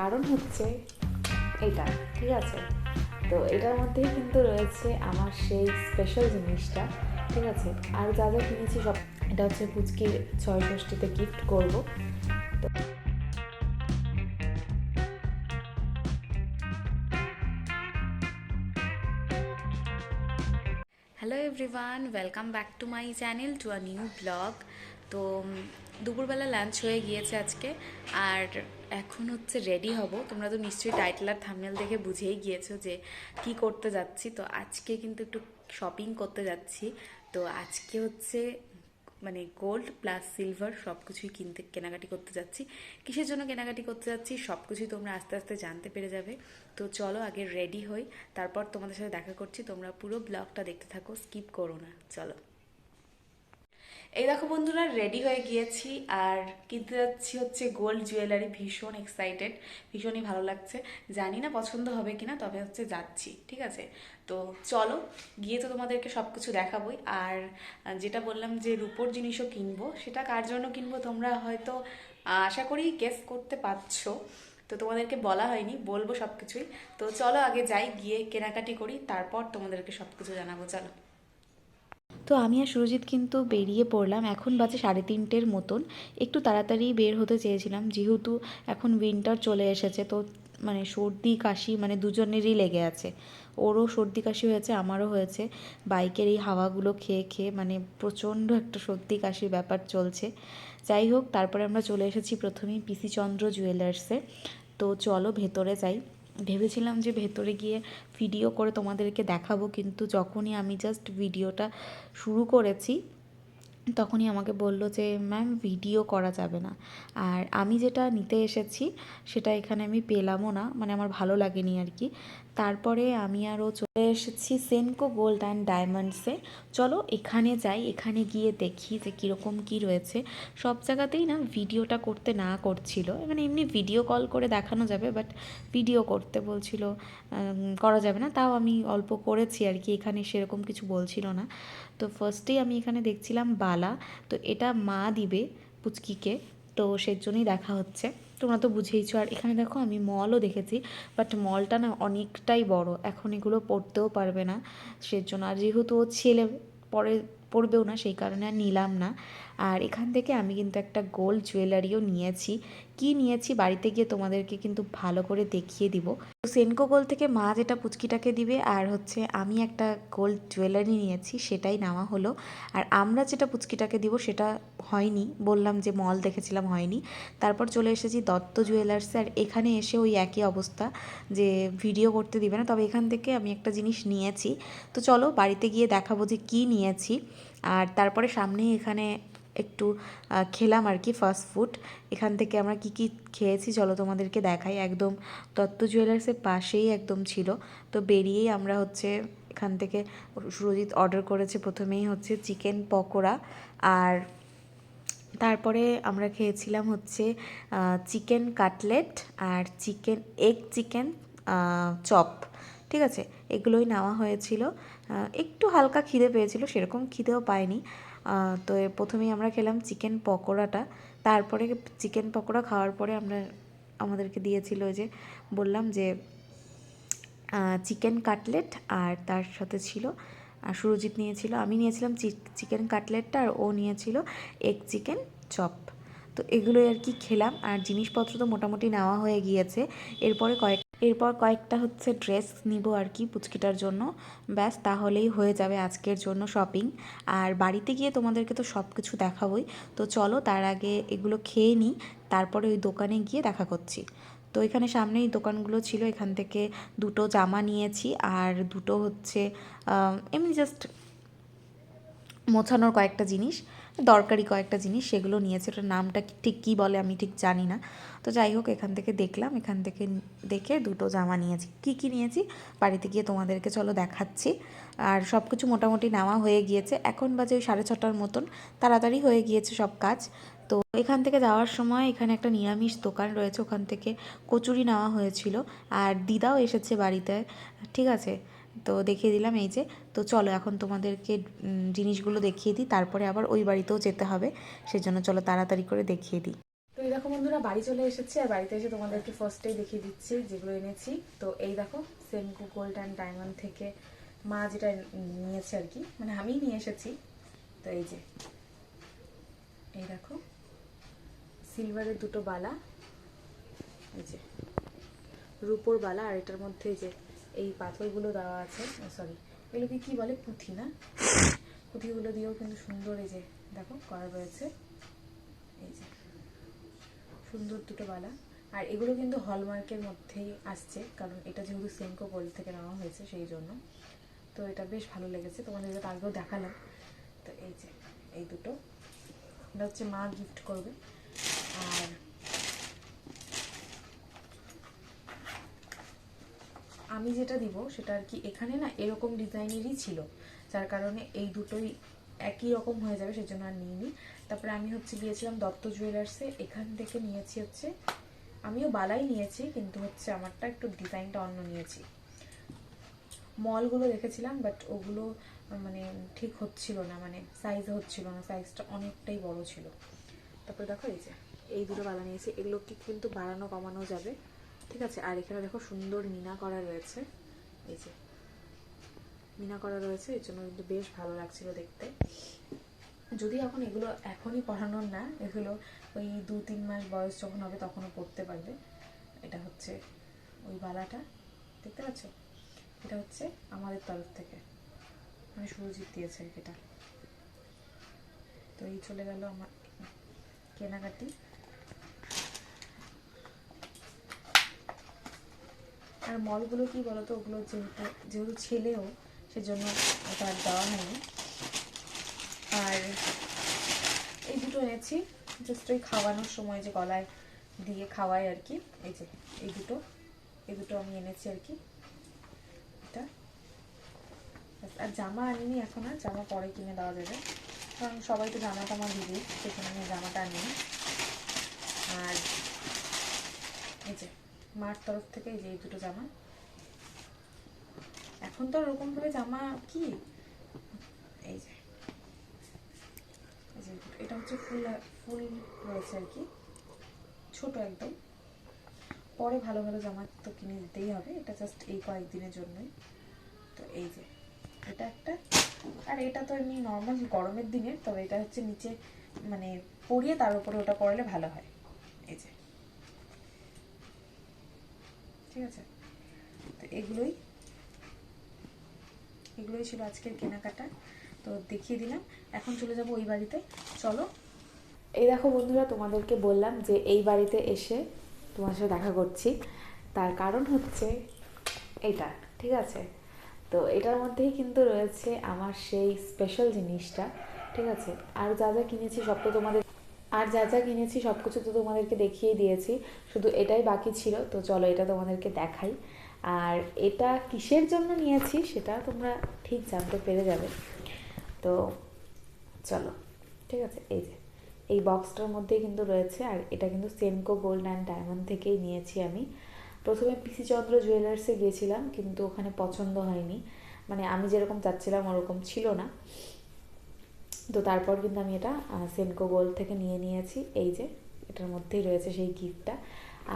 কারণ হচ্ছে এটা, ঠিক আছে? তো এটার মধ্যেই কিন্তু রয়েছে আমার সেই স্পেশাল জিনিসটা, ঠিক আছে? আর যা যা কিনেছি সব, এটা হচ্ছে পুচকির ছয় ষষ্ঠীতে গিফট করব। তো hello everyone welcome back to my channel to a new blog তো দুপুরবেলা লাঞ্চ হয়ে গিয়েছে আজকে, আর এখন হচ্ছে রেডি হব। তোমরা তো নিশ্চয়ই টাইটেল আর থামনেল দেখে বুঝেই গিয়েছো যে কি করতে যাচ্ছি। তো আজকে কিন্তু একটু শপিং করতে যাচ্ছি। তো আজকে হচ্ছে মানে গোল্ড প্লাস সিলভার সব কিছুই কিনতে, কেনাকাটি করতে যাচ্ছি। কিসের জন্য কেনাকাটি করতে যাচ্ছি সব কিছুই তোমরা আস্তে আস্তে জানতে পেরে যাবে। তো চলো আগে রেডি হই, তারপর তোমাদের সাথে দেখা করছি। তোমরা পুরো ব্লগটা দেখতে থাকো স্কিপ করো না, চলো। এই দেখো বন্ধুরা রেডি হয়ে গিয়েছি আর কিনতে যাচ্ছি হচ্ছে গোল্ড জুয়েলারি ভীষণ এক্সাইটেড ভীষণই ভালো লাগছে। জানি না পছন্দ হবে কিনা, তবে হচ্ছে যাচ্ছি, ঠিক আছে? তো চলো, গিয়ে তো তোমাদেরকে সব কিছু দেখাবোই। আর যেটা বললাম যে রূপোর জিনিসও কিনবো, সেটা কার জন্য কিনবো তোমরা হয়তো আশা করি গেস করতে পারছ। তো তোমাদেরকে বলা হয়নি, বলব সব কিছুই তো চলো আগে যাই, গিয়ে কেনাকাটি করি, তারপর তোমাদেরকে সব কিছু জানাব, চলো। তো আমি আর সুরজিৎ কিন্তু বেরিয়ে পড়লাম। এখন বাজে সাড়ে তিনটের মতন। একটু তাড়াতাড়ি বের হতে চেয়েছিলাম, যেহেতু এখন উইন্টার চলে এসেছে, তো মানে সর্দি, কাশি মানে দুজনেরই লেগে আছে। ওরও সর্দি, কাশি হয়েছে, আমারও হয়েছে। বাইকের এই হাওয়াগুলো খেয়ে খেয়ে মানে প্রচণ্ড একটা সর্দি, কাশির ব্যাপার চলছে। যাই হোক, তারপরে আমরা চলে এসেছি প্রথমেই পিসি চন্দ্র জুয়েলার্সে তো চলো ভেতরে যাই। ভেবেছিলাম যে ভেতরে গিয়ে ভিডিও করে তোমাদেরকে দেখাবো, কিন্তু যখনই আমি জাস্ট ভিডিওটা শুরু করেছি, তখনই আমাকে বলল যে ম্যাম ভিডিও করা যাবে না। আর আমি যেটা নিতে এসেছি, সেটা এখানে আমি পেলামও না মানে আমার ভালো লাগেনি আর কি। তারপরে আমি আরও চলে এসেছি সেনকো গোল্ড অ্যান্ড ডায়মন্ডসে চলো এখানে যাই, এখানে গিয়ে দেখি যে কীরকম কী রয়েছে। সব জায়গাতেই না ভিডিওটা করতে না করছিল। মানে এমনি ভিডিও কল করে দেখানো যাবে বাট ভিডিও করতে বলছিল করা যাবে না। তাও আমি অল্প করেছি আর কি, এখানে সেরকম কিছু বলছিল না। তো ফার্স্টেই আমি এখানে দেখছিলাম বালা। তো এটা মা দিবে পুচকিকে। তো সেই জন্যই দেখা হচ্ছে। তোমরা তো বুঝেইছো। আর এখানে দেখো আমি মলও দেখেছি বাট মলটা না অনেকটাই বড়। এখন এগুলো পড়তেও পারবে না, সেজন্য। আর যেহেতু ও ছেলে, পরে পড়বেও না, সেই কারণে আর নিলাম না। আর এখান থেকে আমি কিন্তু একটা গোল্ড জুয়েলারিও নিয়েছি। কি নিয়েছি, বাড়িতে গিয়ে তোমাদেরকে কিন্তু ভালো করে দেখিয়ে দিব। তো সেনকো গোল্ড থেকে মা যেটা পুচকিটাকে দিবে, আর হচ্ছে আমি একটা গোল্ড জুয়েলারি নিয়েছি, সেটাই নেওয়া হলো। আর আমরা যেটা পুচকিটাকে দিব, সেটা হয়নি, বললাম যে মল দেখেছিলাম, হয়নি। তারপর চলে এসেছি দত্ত জুয়েলার্সে, আর এখানে এসে ওই একই অবস্থা, যে ভিডিও করতে দিবে না। তবে এখান থেকে আমি একটা জিনিস নিয়েছি। তো চলো বাড়িতে গিয়ে দেখাবো যে কী নিয়েছি। আর তারপরে সামনেই এখানে একটু খেলাম আর কি ফাস্ট ফুড এখান থেকে আমরা কি কি খেয়েছি চলো তোমাদেরকে দেখাই। একদম দত্ত জুয়েলার্সের পাশেই একদম ছিল। তো বেরিয়েই আমরা হচ্ছে এখান থেকে সুরজিৎ অর্ডার করেছে প্রথমেই হচ্ছে চিকেন পকোড়া। আর তারপরে আমরা খেয়েছিলাম হচ্ছে চিকেন কাটলেট আর চিকেন এগ চিকেন চপ ঠিক আছে? এগুলোই নেওয়া হয়েছিল। একটু হালকা খিদে পেয়েছিল সেরকম খিদেও আহ, তো প্রথমেই আমরা খেলাম চিকেন পকোড়াটা। তারপরে চিকেন পকোড়া খাওয়ার পরে আমরা আমাদেরকে দিয়েছিল যে বললাম যে চিকেন কাটলেট আর তার সাথে ছিল আর সুরজিৎ নিয়েছিল। আমি নিয়েছিলাম চিকেন কাটলেটটা আর ও নিয়েছিল এগ চিকেন চপ। তো এগুলোই আর কি খেলাম। আর জিনিসপত্র তো মোটামুটি নেওয়া হয়ে গিয়েছে। এরপরে কয়েক এরপর কয়েকটা হচ্ছে ড্রেস নিব আর কি পুচকিটার জন্য। ব্যাস, তাহলেই হয়ে যাবে আজকের জন্য শপিং। আর বাড়িতে গিয়ে তোমাদেরকে তো সব কিছু দেখাবই। তো চলো, তার আগে এগুলো খেয়ে নিই, তারপরে ওই দোকানে গিয়ে দেখা করছি। তো এখানে সামনেই দোকানগুলো ছিল, এখান থেকে দুটো জামা নিয়েছি আর দুটো হচ্ছে এমনি জাস্ট মোছানোর কয়েকটা জিনিস। দরকারি কয়েকটা জিনিস, সেগুলো নিয়েছে। ওটার নামটা ঠিক কী বলে আমি ঠিক জানি না। তো যাই হোক, এখান থেকে দেখলাম, এখান থেকে দেখে দুটো জামা নিয়েছি। কী কী নিয়েছি? বাড়িতে গিয়ে তোমাদেরকে চলো দেখাচ্ছি। আর সব কিছু মোটামুটি নেওয়া হয়ে গিয়েছে। এখন বাজে ওই সাড়ে ছটার মতন। তাড়াতাড়ি হয়ে গিয়েছে সব কাজ। তো এখান থেকে যাওয়ার সময় এখানে একটা নিরামিষ দোকান রয়েছে। ওখান থেকে কচুরি নেওয়া হয়েছিল। আর দিদাও এসেছে বাড়িতে। ঠিক আছে? তো দেখিয়ে দিলাম এই যে। তো চলো এখন তোমাদেরকে জিনিসগুলো দেখিয়ে দিই, তারপরে আবার ওই বাড়িতেও যেতে হবে। সেজন্য চলো তাড়াতাড়ি করে দেখিয়ে দিই। তো এই দেখো বন্ধুরা, বাড়ি চলে এসেছি, আর বাড়িতে এসে তোমাদেরকে ফার্স্টেই দেখিয়ে দিচ্ছি যেগুলো এনেছি। তো এই দেখো সেমকো গোল্ড অ্যান্ড ডায়মন্ড থেকে মা যেটা নিয়েছে আর কি মানে আমিই নিয়ে এসেছি। তো এই যে, এই দেখো সিলভারের দুটো বালা, এই যে, রূপোর বালা, আর এটার মধ্যে এই যে এই পাথরগুলো দেওয়া আছে সরি এগুলোকে কি বলে? পুঁথি, না? পুঁথিগুলো দিয়েও কিন্তু সুন্দর এই যে, দেখো, করা রয়েছে। এই যে, সুন্দর দুটো বালা। আর এগুলো কিন্তু হলমার্কের মধ্যেই আসছে, কারণ এটা যেহেতু সেমকো গোল্ড থেকে নেওয়া হয়েছে, সেই জন্য। তো এটা বেশ ভালো লেগেছে, তোমাদের আগেও দেখালাম। তো এই যে, এই দুটো। এটা হচ্ছে মা গিফট করবে আর আমি যেটা দিব সেটা আর কি এখানে না এরকম ডিজাইনেরই ছিল, যার কারণে এই দুটোই একই রকম হয়ে যাবে সেজন্য আর নিইনি। তারপরে আমি হচ্ছে গিয়েছিলাম দত্ত জুয়েলার্সে এখান থেকে নিয়েছি হচ্ছে, আমিও বালাই নিয়েছি, কিন্তু হচ্ছে আমারটা একটু ডিজাইনটা অন্য নিয়েছি। মলগুলো দেখেছিলাম বাট ওগুলো মানে ঠিক হচ্ছিল না মানে সাইজ হচ্ছিল না সাইজটা অনেকটাই বড় ছিল। তারপরে দেখো এই যে, এই দুটো বালা নিয়েছি এগুলোকে কিন্তু বাড়ানো কমানো যাবে? ঠিক আছে, আর এখানে দেখো সুন্দর মিনা করা রয়েছে। এই যে, মিনা করা রয়েছে, এর জন্য কিন্তু বেশ ভালো লাগছিল দেখতে। যদি এখন এগুলো এখনই পড়ানোর না, এগুলো ওই দু তিন মাস বয়স যখন হবে তখনও পড়তে পারবে। এটা হচ্ছে ওই বালাটা, দেখতে পাচ্ছ? এটা হচ্ছে আমাদের তরফ থেকে। মানে সুরজিৎ দিয়েছে এটা। তো এই চলে গেল আমার কেনাকাটি। আর মলগুলো কি বলতো, ওগুলো যেহেতু যেহেতু ছেলেও, সেজন্য ওটা দেওয়া হয়নি। আর এই দুটো এনেছি জাস্ট ওই খাওয়ানোর সময় যে গলায় দিয়ে খাওয়াই আর কি, এই যে, এই দুটো এই দুটো আমি এনেছি আর কি। এটা। আর জামা আনিনি এখন আর, জামা পরে কিনে দেওয়া যাবে। কারণ সবাই তো জামা টামা দিবে সেখানে আমি জামাটা আনি আর এই যে মার তরফ থেকে যে দুটো জামা। এখন তো ওরকম ভাবে জামা কি? এই যে এটা হচ্ছে ফুল ফুল রয়েছে আর কি। ছোট একদম। পরে ভালো ভালো জামা তো কিনে দিতেই হবে, এটা জাস্ট এই কয়েকদিনের জন্যই। তো এই যে, এটা একটা। আর এটা তো এমনি নর্মাল গরমের দিনের, তবে এটা হচ্ছে নিচে মানে পরিয়ে তার উপরে ওটা পরলে ভালো হয়। এই যে ঠিক আছে? তো এগুলোই। এগুলোই ছিল আজকের কেনাকাটা। তো দেখিয়ে দিলাম। এখন চলে যাব ওই বাড়িতে। চলো। এই দেখো বন্ধুরা, তোমাদেরকে বললাম যে এই বাড়িতে এসে তোমার সাথে দেখা করছি। তার কারণ হচ্ছে এটা, ঠিক আছে? তো এটার মধ্যেই কিন্তু রয়েছে আমার সেই স্পেশাল জিনিসটা, ঠিক আছে? আর যা যা কিনেছি সব তো তোমাদের আর যা যা কিনেছি সব কিছু তো তোমাদেরকে দেখিয়ে দিয়েছি। শুধু এটাই বাকি ছিল, তো চলো এটা তোমাদেরকে দেখাই। আর এটা কিসের জন্য নিয়েছি, সেটা তোমরা ঠিক জানতে পেরে যাবে। তো চলো, ঠিক আছে, এই যে, এই বক্সটার মধ্যেই কিন্তু রয়েছে, আর এটা কিন্তু সেনকো গোল্ড অ্যান্ড ডায়মন্ড থেকেই নিয়েছি আমি। প্রথমে পিসি চন্দ্র জুয়েলার্সে গিয়েছিলাম, কিন্তু ওখানে পছন্দ হয়নি। মানে আমি যেরকম চাচ্ছিলাম, ওরকম ছিল না। তো তারপর কিন্তু আমি এটা সেনকো গোল্ড থেকে নিয়ে নিয়েছি। এই যে, এটার মধ্যেই রয়েছে সেই গিফটটা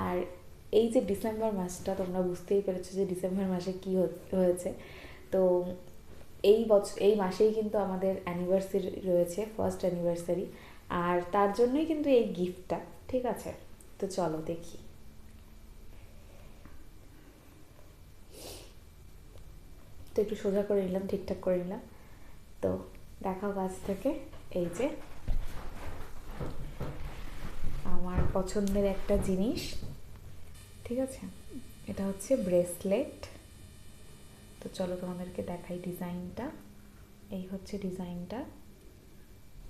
আর এই যে ডিসেম্বর মাসটা, তোমরা বুঝতেই পেরেছ যে ডিসেম্বর মাসে কী হয়েছে। তো এই বছর এই মাসেই কিন্তু আমাদের অ্যানিভার্সারি রয়েছে ফার্স্ট অ্যানিভার্সারি আর তার জন্যই কিন্তু এই গিফটটা ঠিক আছে? তো চলো দেখি। তো একটু সোজা করে নিলাম, ঠিকঠাক করে নিলাম। তো দেখাও গাছ থেকে, এই যে। আমার পছন্দের একটা জিনিস, ঠিক আছে? এটা হচ্ছে ব্রেসলেট। তো চলো তোমাদেরকে দেখাই ডিজাইনটা। এই হচ্ছে ডিজাইনটা।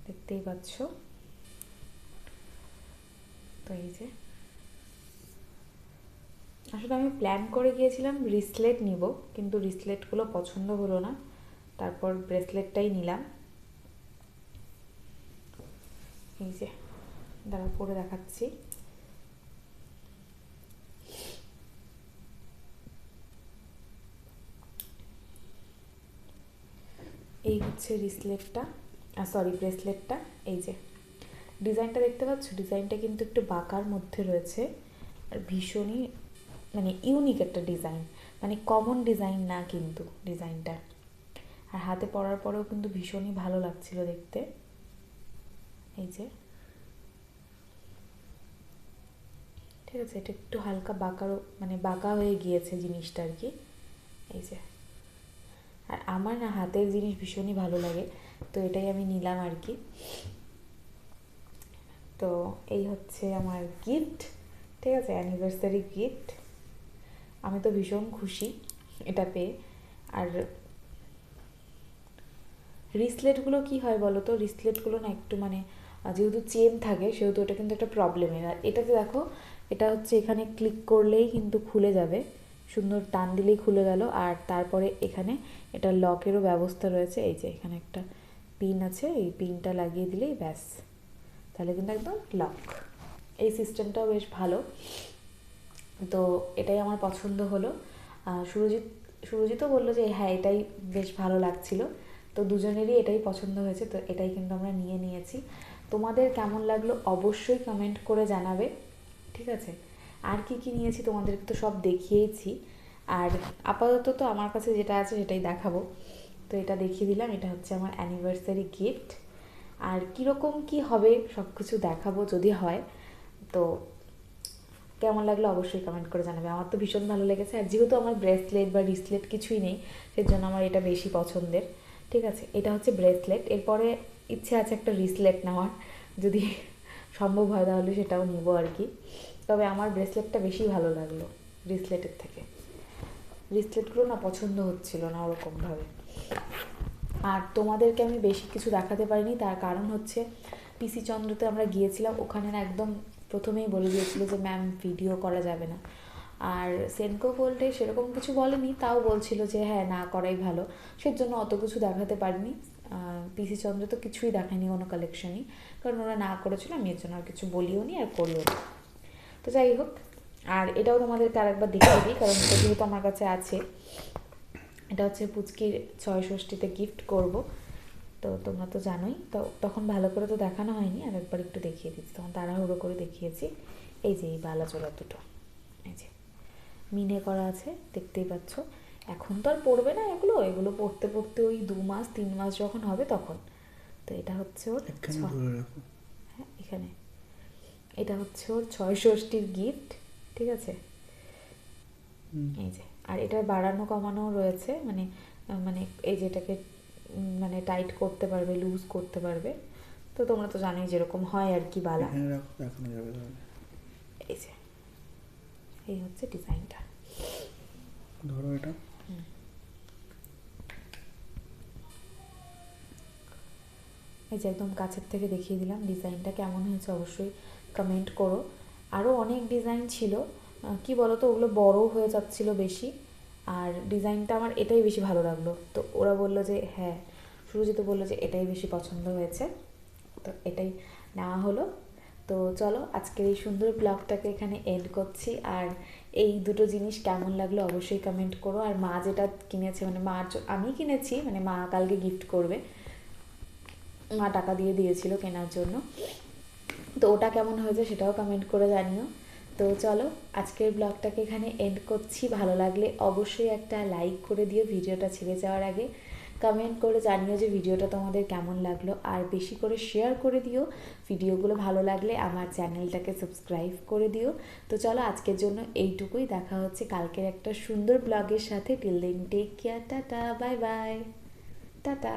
দেখতেই পাচ্ছ? তো এই যে। আসলে আমি প্ল্যান করে গিয়েছিলাম রিসলেট নিব, কিন্তু রিসলেটগুলো পছন্দ হলো না। তারপর ব্রেসলেটটাই নিলাম। এই যে, দাঁড়া, পরে দেখাচ্ছি। এই হচ্ছে রিসলেটটা সরি ব্রেসলেটটা, এই যে। ডিজাইনটা দেখতে পাচ্ছ? ডিজাইনটা কিন্তু একটু বাঁকার মধ্যে রয়েছে। আর ভীষণই মানে ইউনিক একটা ডিজাইন। মানে কমন ডিজাইন না কিন্তু ডিজাইনটা। আর হাতে পরার পরেও কিন্তু ভীষণই ভালো লাগছিল দেখতে। এই যে। ঠিক আছে, এটা একটু হালকা বাঁকারও মানে বাঁকা হয়ে গিয়েছে জিনিসটা আর কি। এই যে। আর আমার না হাতের জিনিস ভীষণই ভালো লাগে, তো এটাই আমি নিলাম আর কি। তো এই হচ্ছে আমার গিফট ঠিক আছে অ্যানিভার্সারি গিফট আমি তো ভীষণ খুশি এটা পেয়ে। আর রিসলেটগুলো কি হয় বলো তো? রিসলেটগুলো না একটু মানে যেহেতু চেন থাকে, সেহেতু এটা কিন্তু একটা প্রবলেমের আর এটাতে দেখো, এটা হচ্ছে এখানে ক্লিক করলেই কিন্তু খুলে যাবে। সুন্দর টান দিলেই খুলে গেল। আর তারপরে এখানে এটা লকেরও ব্যবস্থা রয়েছে। এই যে এখানে একটা পিন আছে, এই পিনটা লাগিয়ে দিলেই ব্যাস। তাহলে কিন্তু একদম লক এই সিস্টেমটাও বেশ ভালো। তো এটাই আমার পছন্দ হলো। সুরজিৎ সুরজিতও বলল যে হ্যাঁ এটাই বেশ ভালো লাগছিল। তো দুজনেরই এটাই পছন্দ হয়েছে। তো এটাই কিন্তু আমরা নিয়ে নিয়েছি। তোমাদের কেমন লাগল অবশ্যই কমেন্ট করে জানাবে, ঠিক আছে? আর কি কি নিয়েছি তোমাদেরকে তো সব দেখিয়েছি। আর আপাতত তো আমার কাছে যেটা আছে সেটাই দেখাবো। তো এটা দেখিয়ে দিলাম, এটা হচ্ছে আমার অ্যানিভার্সারি গিফট আর কীরকম কি হবে সব কিছু দেখাবো যদি হয়, তো কেমন লাগল অবশ্যই কমেন্ট করে জানাবে। আমার তো ভীষণ ভালো লেগেছে, আর যেহেতু আমার ব্রেসলেট বা রিসলেট কিছুই নেই, সেজন্য আমার এটা বেশি পছন্দের, ঠিক আছে? এটা হচ্ছে ব্রেসলেট এরপরে ইচ্ছে আছে একটা রিসলেট নেওয়ার। যদি সম্ভব হয় তাহলে সেটাও নেব আর কি। তবে আমার ব্রেসলেটটা বেশি ভালো লাগল রিসলেটের থেকে। রিসলেটগুলো না পছন্দ হচ্ছিল না ওরকমভাবে। আর তোমাদেরকে আমি বেশি কিছু দেখাতে পারিনি, তার কারণ হচ্ছে পিসি চন্দ্রতে আমরা গিয়েছিলাম, ওখানে না একদম প্রথমেই বলে দিয়েছিল যে, ম্যাম, ভিডিও করা যাবে না। আর সেনকো গোল্ডে সেরকম কিছু বলেনি, তাও বলছিল যে হ্যাঁ না করাই ভালো। সেজন্য অত কিছু দেখাতে পারিনি। পিসি চন্দ্র তো কিছুই দেখায়নি কোনো কালেকশনই কারণ ওরা না করেছিল, আমি এর জন্য আর কিছু বলিও নি আর করিও নি। তো যাই হোক, আর এটাও তোমাদেরকে আরেকবার দেখিয়ে দিই, কারণ এটা যেহেতু আমার কাছে আছে, এটা হচ্ছে পুচকির ছয় ষষ্ঠীতে গিফট করব। তো তোমরা তো জানোই, তো তখন ভালো করে তো দেখানো হয়নি, আর একবার একটু দেখিয়ে দিচ্ছি। তখন তাড়াহুড়ো করে দেখিয়েছি। এই যে, এই বালা চোলা দুটো। এই যে, মিনে করা আছে, দেখতেই পাচ্ছ। এখন তো আর পড়বে না এগুলো এগুলো পড়তে পড়তে ওই দু মাস তিন মাস যখন হবে তখন। তো এটা হচ্ছে ওর হ্যাঁ এখানে। এটা হচ্ছে ওর ছয় ষষ্ঠীর গিফট ঠিক আছে? এই যে আর এটার বাড়ানো কমানো রয়েছে মানে মানে এই যেটাকে মানে টাইট করতে পারবে লুজ করতে পারবে। তো তোমরা তো জানোই যেরকম হয় আর কি বালা। এই যে এই হচ্ছে ডিজাইনটা ধরো এটা। এই যে একদম কাছের থেকে দেখিয়ে দিলাম, ডিজাইনটা কেমন হয়েছে অবশ্যই কমেন্ট করো। আরও অনেক ডিজাইন ছিল। কি বলো তো ওগুলো বড় হয়ে যাচ্ছিল বেশি। আর ডিজাইনটা আমার এটাই বেশি ভালো লাগল। তো ওরা বলল যে হ্যাঁ সুরজিত বলল যে, এটাই বেশি পছন্দ হয়েছে। তো এটাই নেওয়া হলো। তো চলো, আজকের এই সুন্দর ব্লগটাকে এখানে এন্ড করছি। আর এই দুটো জিনিস কেমন লাগল অবশ্যই কমেন্ট করো। আর মা যেটা কিনেছে মানে মা আমি কিনেছি মানে মা কালকে গিফট করবে। মা টাকা দিয়ে দিয়েছিল কেনার জন্য। তো ওটা কেমন হয়েছে সেটাও কমেন্ট করে জানিও। তো চলো, আজকের ব্লগটাকে এখানে এন্ড করছি। ভালো লাগলে অবশ্যই একটা লাইক করে দিও। ভিডিওটা ছেড়ে যাওয়ার আগে। কমেন্ট করে জানিও যে ভিডিওটা তোমাদের কেমন লাগল। আর বেশি করে শেয়ার করে দিও। ভিডিওগুলো ভালো লাগলে আমার চ্যানেলটাকে সাবস্ক্রাইব করে দিও। তো চলো আজকের জন্য এইটুকুই। দেখা হচ্ছে কালকের একটা সুন্দর ব্লগের সাথে। Till then take care tata bye bye tata.